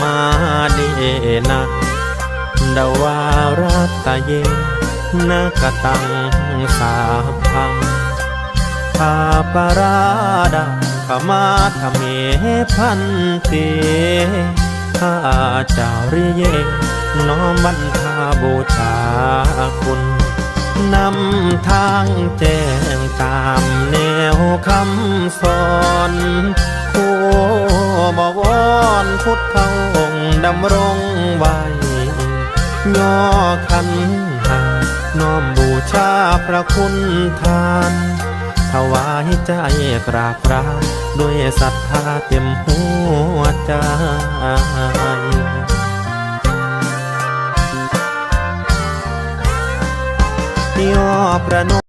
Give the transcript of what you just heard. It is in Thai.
มาเด่นดาวารัตเยนกตังสาพังพาปราดาขมาธเมพันเตข้าเจ้าเรียน้อมบรรทาบูชาคุณนำทางแจ้งตามแนวคำสอนผู้บอวอนพุท ธองค์ดำรงไว้ย่อขันหาน้อมบูชาพระคุณทาน ถวายใจกราบกรานด้วยศรัทธาเต็มหัวใจย่อประนม